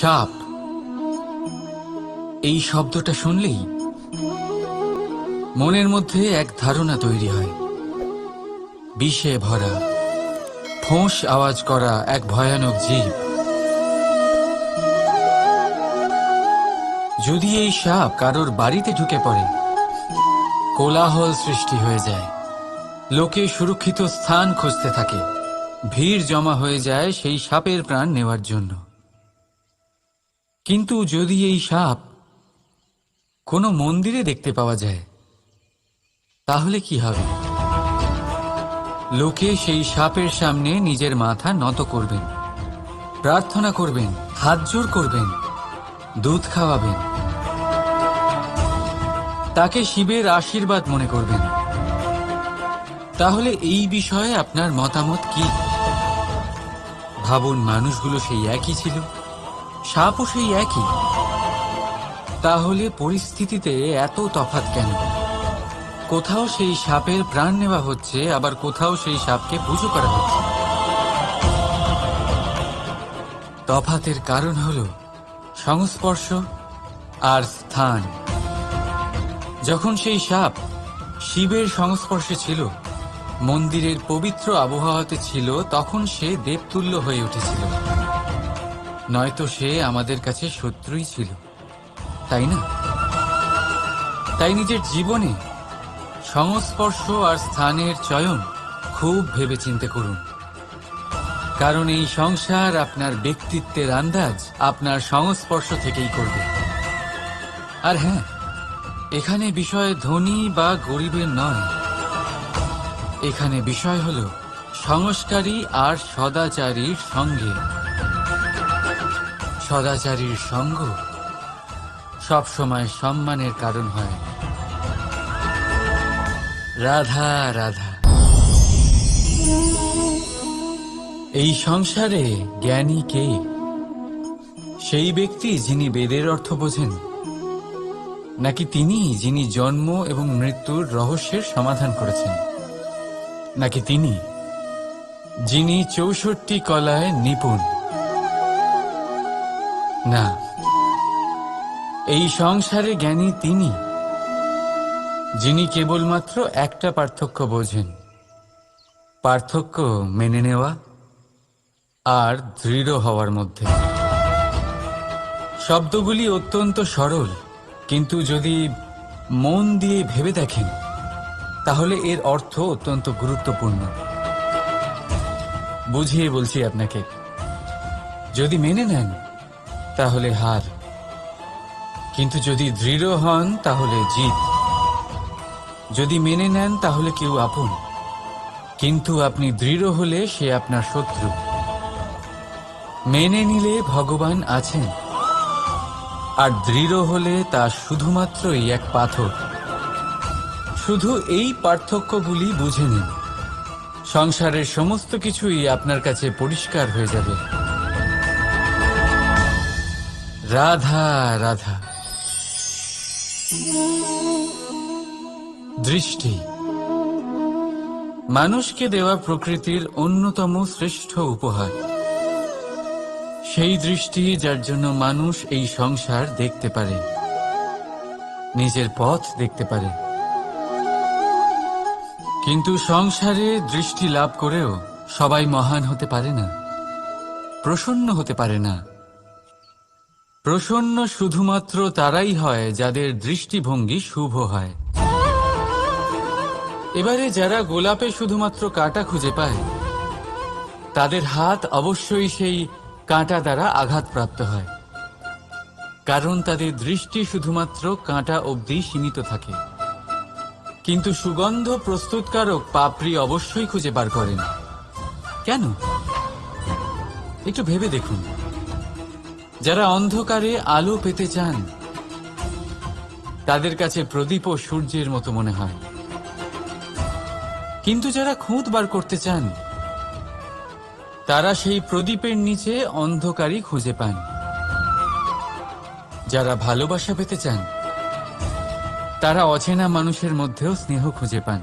সাপ। এই শব্দটা শুনলেই মনের মধ্যে এক ধারণা তৈরি হয়। বিষে ভরা, ফোঁস আওয়াজ করা এক ভয়ানক জীব। যদি এই সাপ কারোর বাড়িতে ঢুকে পড়ে, কোলাহল সৃষ্টি হয়ে যায়। লোকে সুরক্ষিত স্থান খুঁজতে থাকে। ভিড় জমা হয়ে যায় সেই সাপের প্রাণ নেওয়ার জন্য। কিন্তু যদি এই সাপ কোনো মন্দিরে দেখতে পাওয়া যায়, তাহলে কি হবে? লোকে সেই সাপের সামনে নিজের মাথা নত করবেন, প্রার্থনা করবেন, হাত জোর করবেন, দুধ খাওয়াবেন। তাকে শিবের আশীর্বাদ মনে করবেন। তাহলে এই বিষয়ে আপনার মতামত কি? ভাবুন, মানুষগুলো সেই একই ছিল। সাপও সেই একই। তাহলে পরিস্থিতিতে এত তফাৎ কেন? কোথাও সেই সাপের প্রাণ নেওয়া হচ্ছে, আবার কোথাও সেই সাপকে পুজো করা হচ্ছে। তফাতের কারণ হল সংস্পর্শ আর স্থান। যখন সেই সাপ শিবের সংস্পর্শে ছিল, মন্দিরের পবিত্র আবহাওয়াতে ছিল, তখন সে দেবতুল্য হয়ে উঠেছিল। নয়তো সে আমাদের কাছে শত্রুই ছিল। তাই না? তাই নিজের জীবনে সংস্পর্শ আর স্থানের চয়ন খুব ভেবেচিন্তে করুন। কারণ এই সংসার আপনার ব্যক্তিত্বের আন্দাজ আপনার সংস্পর্শ থেকেই করবে। আর হ্যাঁ এখানে বিষয় ধনী বা গরিবের নয়। এখানে বিষয় হল সংস্কারী আর সদাচারীর সঙ্গে। সদাচারীর সঙ্গ সবসময় সম্মানের কারণ হয়। রাধা রাধা। এই সংসারে জ্ঞানী কে? সেই ব্যক্তি যিনি বেদের অর্থ বোঝেন, নাকি তিনি যিনি জন্ম এবং মৃত্যুর রহস্যের সমাধান করেছেন? নাকি তিনি যিনি চৌষট্টি কলায় নিপুণ? না। এই সংসারে জ্ঞানী তিনি, যিনি কেবলমাত্র একটা পার্থক্য বোঝেন, পার্থক্য মেনে নেওয়া আর দৃঢ় হওয়ার মধ্যে। শব্দগুলি অত্যন্ত সরল, কিন্তু যদি মন দিয়ে ভেবে দেখেন, তাহলে এর অর্থ অত্যন্ত গুরুত্বপূর্ণ। বুঝিয়ে বলছি আপনাকে, যদি মেনে নেন তাহলে হার। কিন্তু যদি দৃঢ় হন, তাহলে জিত। যদি মেনে নেন, তাহলে কেউ আপন। কিন্তু আপনি দৃঢ় হলে সে আপনার শত্রু। মেনে নিলে ভগবান আছেন। আর দৃঢ় হলে তা শুধুমাত্রই এক পাথর। শুধু এই পার্থক্যগুলি বুঝে নিন। সংসারের সমস্ত কিছুই আপনার কাছে পরিষ্কার হয়ে যাবে। রাধা রাধা। দৃষ্টি। মানুষকে দেওয়া প্রকৃতির অন্যতম শ্রেষ্ঠ উপহার। সেই দৃষ্টি যার জন্য মানুষ এই সংসার দেখতে পারে, নিজের পথ দেখতে পারে। কিন্তু সংসারে দৃষ্টি লাভ করেও সবাই মহান হতে পারে না, প্রসন্ন হতে পারে না। প্রসন্ন শুধুমাত্র তারাই হয় যাদের দৃষ্টিভঙ্গি শুভ হয়। এবারে যারা গোলাপে শুধুমাত্র কাঁটা খুঁজে পায়, তাদের হাত অবশ্যই সেই কাঁটা দ্বারা আঘাতপ্রাপ্ত হয়। কারণ তাদের দৃষ্টি শুধুমাত্র কাঁটা অবধি সীমিত থাকে। কিন্তু সুগন্ধ প্রস্তুতকারক পাপড়ি অবশ্যই খুঁজে বার করেন কেন? একটু ভেবে দেখুন। যারা অন্ধকারে আলো পেতে চান, তাদের কাছে প্রদীপ ও সূর্যের মতো মনে হয়। কিন্তু যারা খুঁত বার করতে চান, তারা সেই প্রদীপের নিচে অন্ধকারই খুঁজে পান। যারা ভালোবাসা পেতে চান, তারা অচেনা মানুষের মধ্যেও স্নেহ খুঁজে পান।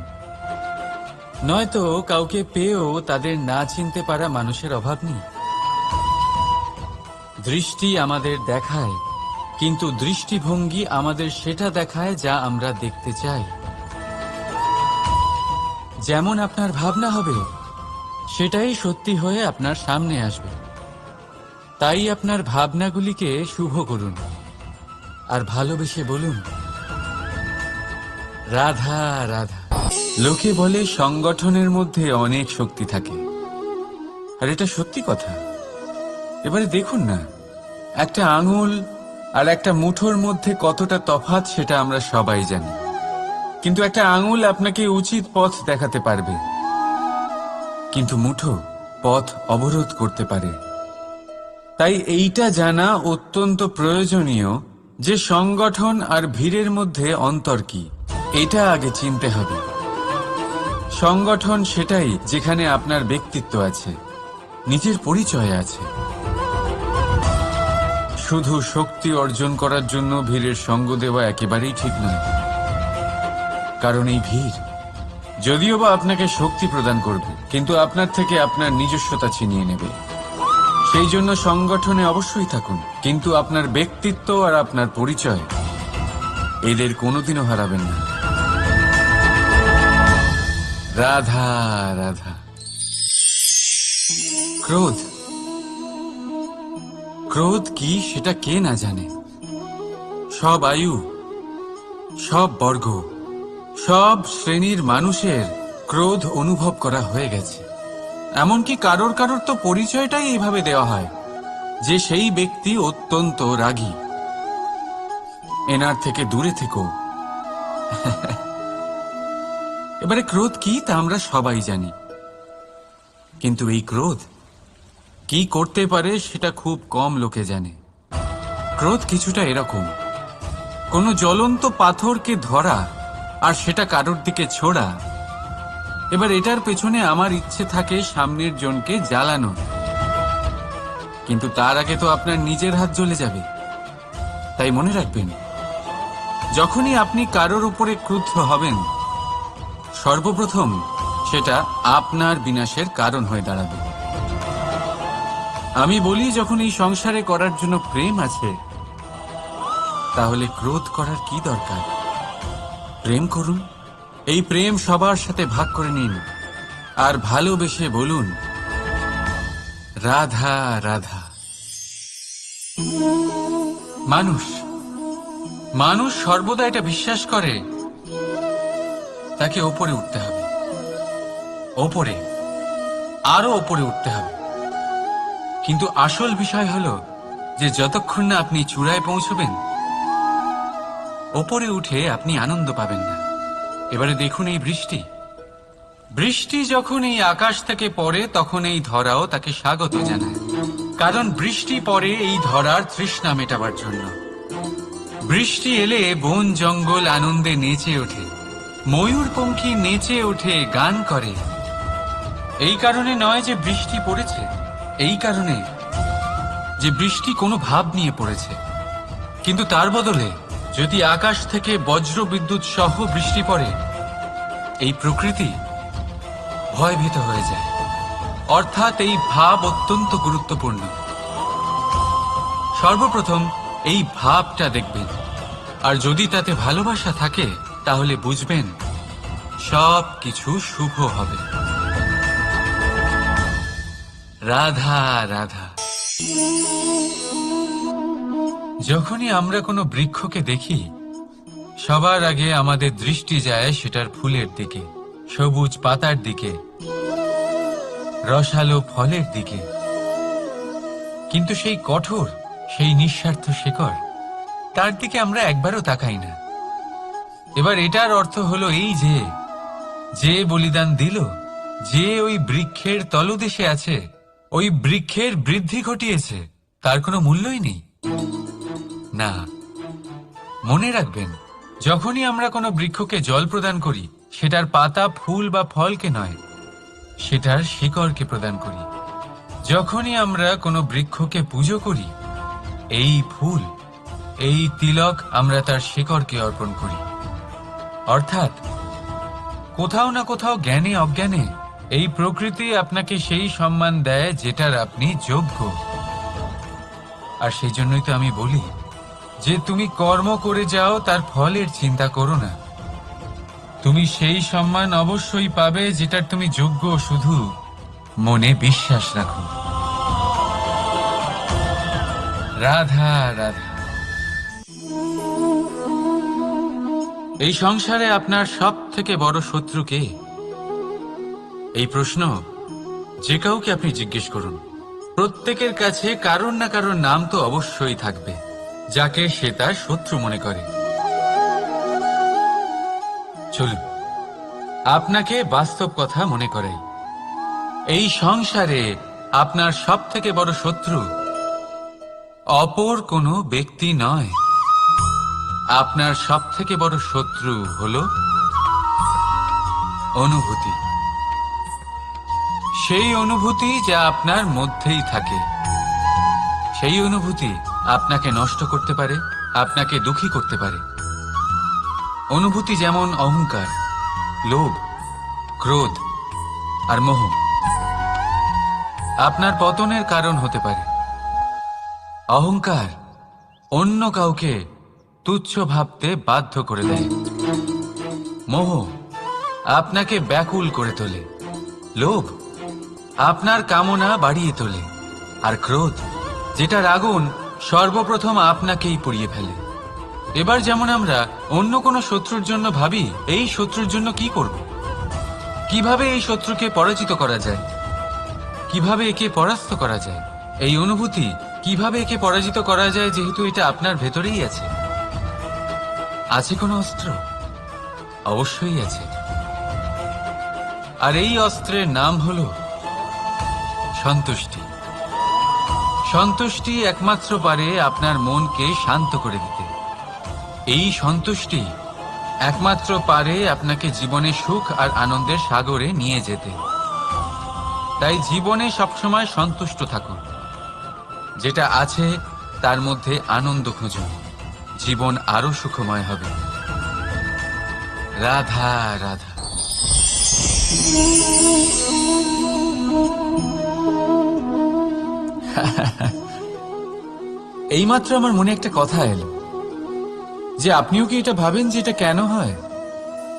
নয়তো কাউকে পেয়েও তাদের না চিনতে পারা মানুষের অভাব নেই। দৃষ্টি আমাদের দেখায়, কিন্তু দৃষ্টিভঙ্গি আমাদের সেটা দেখায় যা আমরা দেখতে চাই। যেমন আপনার ভাবনা হবে, সেটাই সত্যি হয়ে আপনার সামনে আসবে। তাই আপনার ভাবনাগুলিকে শুভ করুন, আর ভালোবেসে বলুন, রাধা রাধা। লোকে বলে সংগঠনের মধ্যে অনেক শক্তি থাকে, আর এটা সত্যি কথা। এবারে দেখুন না একটা আঙুল আর একটা মুঠোর মধ্যে কতটা তফাৎ সেটা আমরা সবাই জানি। কিন্তু একটা আঙুল আপনাকে উচিত পথ দেখাতে পারবে। কিন্তু মুঠো পথ অবরোধ করতে পারে। তাই এইটা জানা অত্যন্ত প্রয়োজনীয় যে সংগঠন আর ভিড়ের মধ্যে অন্তর কি, এটা আগে চিনতে হবে। সংগঠন সেটাই যেখানে আপনার ব্যক্তিত্ব আছে, নিজের পরিচয় আছে। শুধু শক্তি অর্জন করার জন্য ভিড়ের সঙ্গ দেওয়া একেবারেই ঠিক নয়। কারণ এই ভিড়, যদিও বা আপনাকে শক্তি প্রদান করবে, কিন্তু আপনার থেকে আপনার নিজস্বতা ছিনিয়ে নেবে। সেই জন্য সংগঠনে অবশ্যই থাকুন, কিন্তু আপনার ব্যক্তিত্ব আর আপনার পরিচয় এদের কোনোদিনও হারাবেন না। রাধা রাধা। ক্রোধ ক্রোধ কি সেটা কে না জানে? সব আয়ু, সব বর্গ, সব শ্রেণির মানুষের ক্রোধ অনুভব করা হয়ে গেছে। এমনকি কারোর কারোর তো পরিচয়টাই এইভাবে দেওয়া হয়, যে সেই ব্যক্তি অত্যন্ত রাগী। এনার থেকে দূরে থেকো। এবারে ক্রোধ কি তা আমরা সবাই জানি। কিন্তু এই ক্রোধ কি করতে পারে সেটা খুব কম লোকে জানে। ক্রোধ কিছুটা এরকম। কোনো জ্বলন্ত পাথরকে ধরা আর সেটা কারোর দিকে ছোড়া। এবার এটার পেছনে আমার ইচ্ছে থাকে সামনের জনকে জ্বালানো। কিন্তু তার আগে তো আপনার নিজের হাত জ্বলে যাবে। তাই মনে রাখবেন, যখনই আপনি কারোর উপরে ক্রুদ্ধ হবেন, সর্বপ্রথম সেটা আপনার বিনাশের কারণ হয়ে দাঁড়াবে। আমি বলি, যখন এই সংসারে করার জন্য প্রেম আছে, তাহলে ক্রোধ করার কি দরকার? প্রেম করুন। এই প্রেম সবার সাথে ভাগ করে নিন। আর ভালোবেসে বলুন, রাধা রাধা। মানুষ মানুষ সর্বদা এটা বিশ্বাস করে, তাকে ওপরে উঠতে হবে। ওপরে, আরও ওপরে উঠতে হবে। কিন্তু আসল বিষয় হলো যে যতক্ষণ না আপনি চূড়ায় পৌঁছবেন, ওপরে উঠে আপনি আনন্দ পাবেন না। এবারে দেখুন এই বৃষ্টি। বৃষ্টি যখন এই আকাশ থেকে পড়ে, তখন এই ধরাও তাকে স্বাগত জানায়। কারণ বৃষ্টি পড়ে এই ধরার তৃষ্ণা মেটাবার জন্য। বৃষ্টি এলে বন, জঙ্গল আনন্দে নেচে ওঠে। ময়ূরপঙ্খী নেচে ওঠে, গান করে। এই কারণে নয় যে বৃষ্টি পড়েছে। এই কারণে যে বৃষ্টি কোনো ভাব নিয়ে পড়েছে। কিন্তু তার বদলে যদি আকাশ থেকে বজ্র বিদ্যুৎ সহ বৃষ্টি পড়ে, এই প্রকৃতি ভয়ভীত হয়ে যায়। অর্থাৎ এই ভাব অত্যন্ত গুরুত্বপূর্ণ। সর্বপ্রথম এই ভাবটা দেখবেন। আর যদি তাতে ভালোবাসা থাকে, তাহলে বুঝবেন সব কিছু শুভ হবে। রাধা রাধা। যখনই আমরা কোনো বৃক্ষকে দেখি, সবার আগে আমাদের দৃষ্টি যায় সেটার ফুলের দিকে, সবুজ পাতার দিকে, রসালো ফলের দিকে। কিন্তু সেই কঠোর, সেই নিঃস্বার্থ শেকড়, তার দিকে আমরা একবারও তাকাই না। এবার এটার অর্থ হলো এই যে যে বলিদান দিল, যে ওই বৃক্ষের তলদেশে আছে ওই বৃক্ষের বৃদ্ধি ঘটিয়েছে। তার কোনো মূল্যই নেই। না, মনে রাখবেন, যখনই আমরা কোনো বৃক্ষকে জল প্রদান করি, সেটার পাতা ফুল বা ফলকে নয়, সেটার শিকড়কে প্রদান করি। যখনই আমরা কোনো বৃক্ষকে পুজো করি, এই ফুল, এই তিলক আমরা তার শিকড়কে অর্পণ করি। অর্থাৎ, কোথাও না কোথাও জ্ঞানে অজ্ঞানে এই প্রকৃতি আপনাকে সেই সম্মান দেয় যেটার আপনি যোগ্য। আর সেই জন্যই তো আমি বলি, যে তুমি কর্ম করে যাও, তার ফলের চিন্তা করো না। তুমি সেই সম্মান অবশ্যই পাবে যেটার তুমি যোগ্য শুধু মনে বিশ্বাস রাখো। রাধা রাধা। এই সংসারে আপনার সব থেকে বড় শত্রু কে? এই প্রশ্ন যে কাউকে আপনি জিজ্ঞেস করুন। প্রত্যেকের কাছে কারোর না কারোর নাম তো অবশ্যই থাকবে, যাকে সে তার শত্রু মনে করে। চলুন, আপনাকে বাস্তব কথা মনে করাই। এই সংসারে আপনার সব থেকে বড় শত্রু অপর কোনো ব্যক্তি নয়। আপনার সব থেকে বড় শত্রু হল অনুভূতি। সেই অনুভূতি যা আপনার মধ্যেই থাকে। সেই অনুভূতি আপনাকে নষ্ট করতে পারে, আপনাকে দুঃখী করতে পারে। অনুভূতি যেমন অহংকার, লোভ, ক্রোধ আর মোহ। আপনার পতনের কারণ হতে পারে। অহংকার অন্য কাউকে তুচ্ছ ভাবতে বাধ্য করে দেয়। মোহ আপনাকে ব্যাকুল করে তোলে। লোভ আপনার কামনা বাড়িয়ে তোলে। আর ক্রোধ যেটার আগুন সর্বপ্রথম আপনাকেই পুড়িয়ে ফেলে। এবার যেমন আমরা অন্য কোনো শত্রুর জন্য ভাবি, এই শত্রুর জন্য কি করব? কীভাবে এই শত্রুকে পরাজিত করা যায়? কীভাবে একে পরাস্ত করা যায়? এই অনুভূতি কীভাবে একে পরাজিত করা যায় যেহেতু এটা আপনার ভেতরেই আছে? আছে কোনো অস্ত্র? অবশ্যই আছে। আর এই অস্ত্রের নাম হল সন্তুষ্টি। সন্তুষ্টি একমাত্র পারে আপনার মনকে শান্ত করে দিতে। এই সন্তুষ্টি একমাত্র পারে আপনাকে জীবনে সুখ আর আনন্দের সাগরে নিয়ে যেতে। তাই জীবনে সবসময় সন্তুষ্ট থাকুন। যেটা আছে, তার মধ্যে আনন্দ খুঁজুন। জীবন আরও সুখময় হবে। রাধা রাধা। এইমাত্র আমার মনে একটা কথা এলো, যে আপনিও কি এটা ভাবেন যে এটা কেন হয়?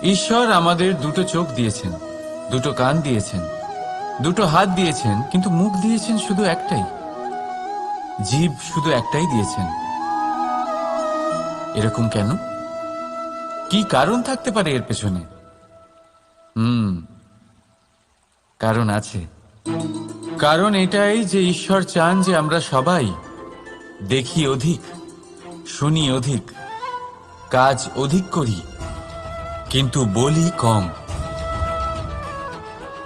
ঈশ্বর আমাদের দুটো চোখ দিয়েছেন, দুটো কান দিয়েছেন, দুটো হাত দিয়েছেন, কিন্তু মুখ দিয়েছেন শুধু একটাই। জীব শুধু একটাই দিয়েছেন। এরকম কেন? কি কারণ থাকতে পারে এর পেছনে? হুম, কারণ আছে। কারণ এটাই যে ঈশ্বর চান যে আমরা সবাই দেখি অধিক, শুনি অধিক, কাজ অধিক করি, কিন্তু বলি কম।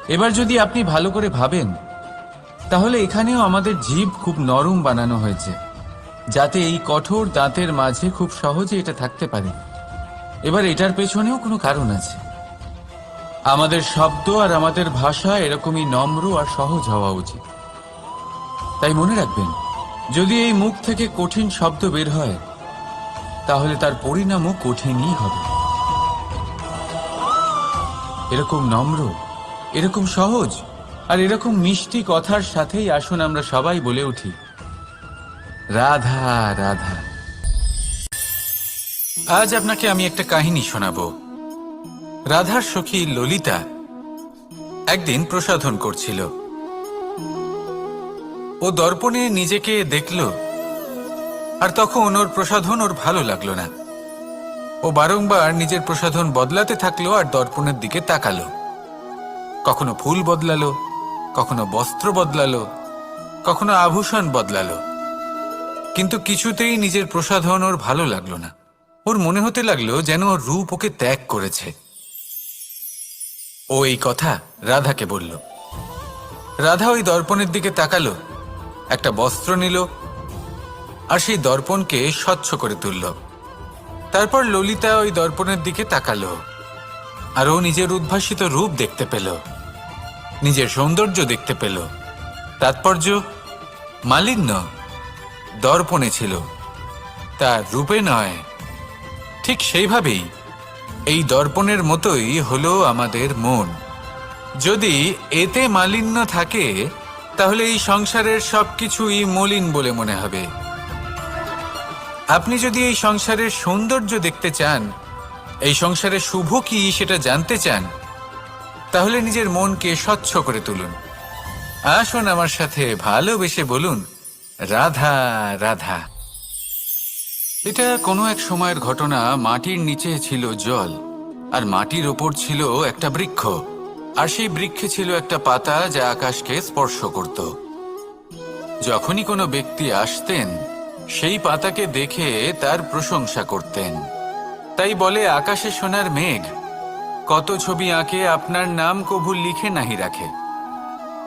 এবার যদি আপনি ভালো করে ভাবেন, তাহলে এখানেও আমাদের জীব খুব নরম বানানো হয়েছে, যাতে এই কঠোর দাঁতের মাঝে খুব সহজে এটা থাকতে পারে। এবার এটার পেছনেও কোনো কারণ আছে। আমাদের শব্দ আর আমাদের ভাষা এরকমই নম্র আর সহজ হওয়া উচিত। তাই মনে রাখবেন, যদি এই মুখ থেকে কঠিন শব্দ বের হয়, তাহলে তার পরিণামও কঠিনই হবে। এরকম নম্র, এরকম সহজ আর এরকম মিষ্টি কথার সাথেই আসুন আমরা সবাই বলে উঠি, রাধা রাধা। আজ আপনাকে আমি একটা কাহিনী শোনাবো। রাধার সখী, ললিতা একদিন প্রসাধন করছিল। ও দর্পণে নিজেকে দেখল, আর তখন ওর প্রসাধন ওর ভালো লাগল না। ও বারংবার নিজের প্রসাধন বদলাতে থাকল আর দর্পণের দিকে তাকালো। কখনো ফুল বদলালো, কখনো বস্ত্র বদলালো, কখনো আভূষণ বদলালো। কিন্তু কিছুতেই নিজের প্রসাধন ওর ভালো লাগল না। ওর মনে হতে লাগল যেন ওর রূপ ওকে ত্যাগ করেছে। ও এই কথা রাধাকে বলল। রাধা ওই দর্পণের দিকে তাকালো, একটা বস্ত্র নিল আর সেই দর্পণকে স্বচ্ছ করে তুলল। তারপর ললিতা ওই দর্পণের দিকে তাকালো আর ও নিজের উদ্ভাসিত রূপ দেখতে পেল, নিজের সৌন্দর্য দেখতে পেল। তাৎপর্য মালিন্য, দর্পণে ছিল, তার রূপে নয়, ঠিক সেইভাবেই এই দর্পণের মতোই হলো আমাদের মন। যদি এতে মালিন্য থাকে, তাহলে এই সংসারের সবকিছুই মলিন বলে মনে হবে। আপনি যদি এই সংসারের সৌন্দর্য দেখতে চান, এই সংসারের শুভ কি সেটা জানতে চান, তাহলে নিজের মনকে স্বচ্ছ করে তুলুন। আসুন আমার সাথে ভালোবেসে বলুন, রাধা রাধা। এটা কোনো এক সময়ের ঘটনা, মাটির নিচে ছিল জল, আর মাটির ওপর ছিল একটা বৃক্ষ, আর সেই বৃক্ষে ছিল একটা পাতা যা আকাশকে স্পর্শ করত। যখনই কোনো ব্যক্তি আসতেন, সেই পাতাকে দেখে তার প্রশংসা করতেন। তাই বলে, আকাশে সোনার মেঘ, কত ছবি আঁকে আপনার নাম কবু লিখে নাহি রাখে।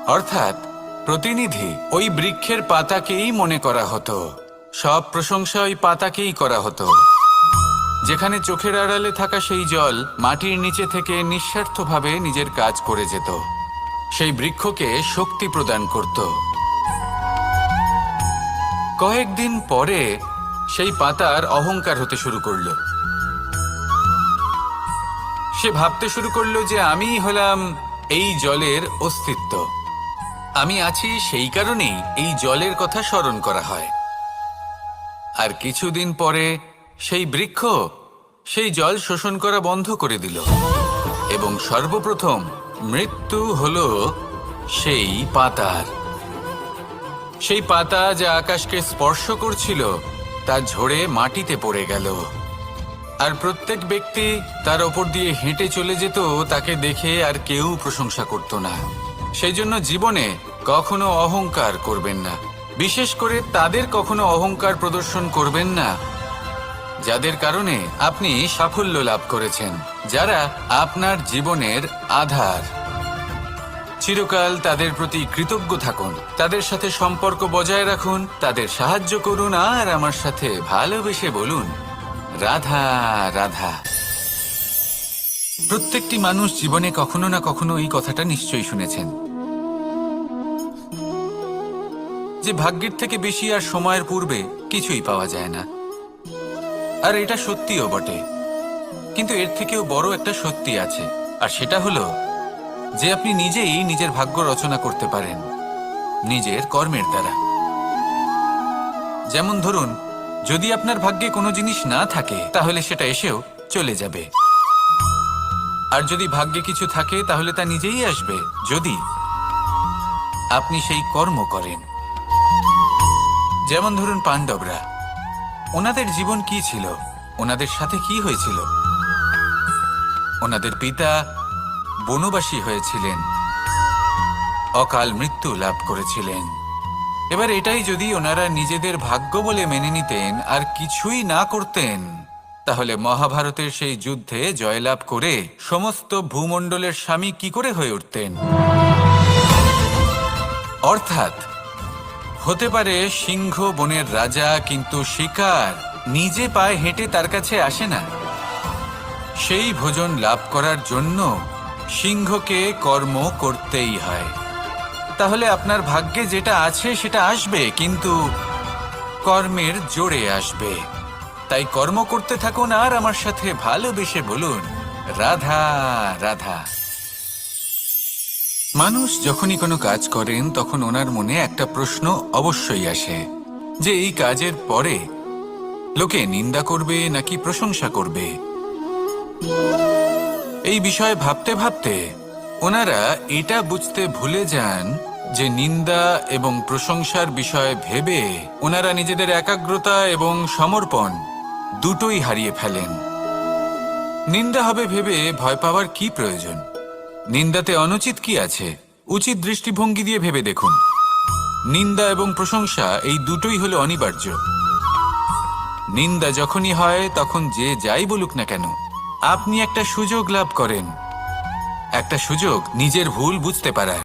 অর্থাৎ, প্রতিনিধি ওই বৃক্ষের পাতাকেই মনে করা হতো। সব প্রশংসা ওই পাতাকেই করা হতো। যেখানে চোখের আড়ালে থাকা সেই জল মাটির নিচে থেকে নিঃস্বার্থভাবে নিজের কাজ করে যেত। সেই বৃক্ষকে শক্তি প্রদান করত। কয়েকদিন পরে সেই পাতার অহংকার হতে শুরু করল। সে ভাবতে শুরু করল যে আমিই হলাম এই জলের অস্তিত্ব। আমি আছি সেই কারণেই এই জলের কথা স্মরণ করা হয়। আর কিছুদিন পরে সেই বৃক্ষ সেই জল শোষণ করা বন্ধ করে দিল। এবং সর্বপ্রথম মৃত্যু হল সেই পাতার। সেই পাতা যা আকাশকে স্পর্শ করছিল, তা ঝরে মাটিতে পড়ে গেল। আর প্রত্যেক ব্যক্তি তার ওপর দিয়ে হেঁটে চলে যেত, তাকে দেখে আর কেউ প্রশংসা করত না। সেই জন্য জীবনে কখনো অহংকার করবেন না। বিশেষ করে তাদের কখনো অহংকার প্রদর্শন করবেন না। যাদের কারণে আপনি সাফল্য লাভ করেছেন, যারা আপনার জীবনের আধার। চিরকাল তাদের প্রতি কৃতজ্ঞ থাকুন, তাদের সাথে সম্পর্ক বজায় রাখুন, তাদের সাহায্য করুন, আর আমার সাথে ভালোবেসে বলুন, রাধা রাধা। প্রত্যেকটি মানুষ জীবনে কখনো না কখনো এই কথাটা নিশ্চয়ই শুনেছেন। যে ভাগ্যের থেকে বেশি আর সময়ের পূর্বে কিছুই পাওয়া যায় না। আর এটা সত্যিও বটে। কিন্তু এর থেকেও বড় একটা সত্যি আছে, আর সেটা হলো যে আপনি নিজেই নিজের ভাগ্য রচনা করতে পারেন, নিজের কর্মের দ্বারা। যেমন ধরুন, যদি আপনার ভাগ্যে কোনো জিনিস না থাকে, তাহলে সেটা এসেও চলে যাবে। আর যদি ভাগ্যে কিছু থাকে, তাহলে তা নিজেই আসবে, যদি আপনি সেই কর্ম করেন। যেমন ধরুন পাণ্ডবরা, ওনাদের জীবন কি ছিল? ওনাদের সাথে কি হয়েছিল? ওনাদের পিতা বনবাসী হয়েছিলেন। অকাল মৃত্যু লাভ করেছিলেন। এবার এটাই যদি ওনারা নিজেদের ভাগ্য বলে মেনে নিতেন আর কিছুই না করতেন, তাহলে মহাভারতের সেই যুদ্ধে জয়লাভ করে সমস্ত ভূমণ্ডলের স্বামী কি করে হয়ে উঠতেন? অর্থাৎ হতে পারে সিংহ বনের রাজা, কিন্তু শিকার নিজে পায়ে হেঁটে তার কাছে আসে না। সেই ভোজন লাভ করার জন্য সিংহকে কর্ম করতেই হয়। তাহলে আপনার ভাগ্যে যেটা আছে সেটা আসবে, কিন্তু কর্মের জোরে আসবে। তাই কর্ম করতে থাকুন আর আমার সাথে ভালোবেসে বলুন, রাধা রাধা। মানুষ যখনই কোনো কাজ করেন, তখন ওনার মনে একটা প্রশ্ন অবশ্যই আসে, যে এই কাজের পরে লোকে নিন্দা করবে নাকি প্রশংসা করবে? এই বিষয়ে ভাবতে ভাবতে ওনারা এটা বুঝতে ভুলে যান যে নিন্দা এবং প্রশংসার বিষয়ে ভেবে ওনারা নিজেদের একাগ্রতা এবং সমর্পণ দুটোই হারিয়ে ফেলেন। নিন্দা হবে ভেবে ভয় পাওয়ার কি প্রয়োজন? নিন্দাতে অনুচিত কি আছে? উচিত দৃষ্টিভঙ্গি দিয়ে ভেবে দেখুন। নিন্দা এবং প্রশংসা এই দুটোই হলো অনিবার্য। নিন্দা যখনই হয়, তখন যে যাই বলুক না কেন, আপনি একটা সুযোগ লাভ করেন। একটা সুযোগ নিজের ভুল বুঝতে পারার।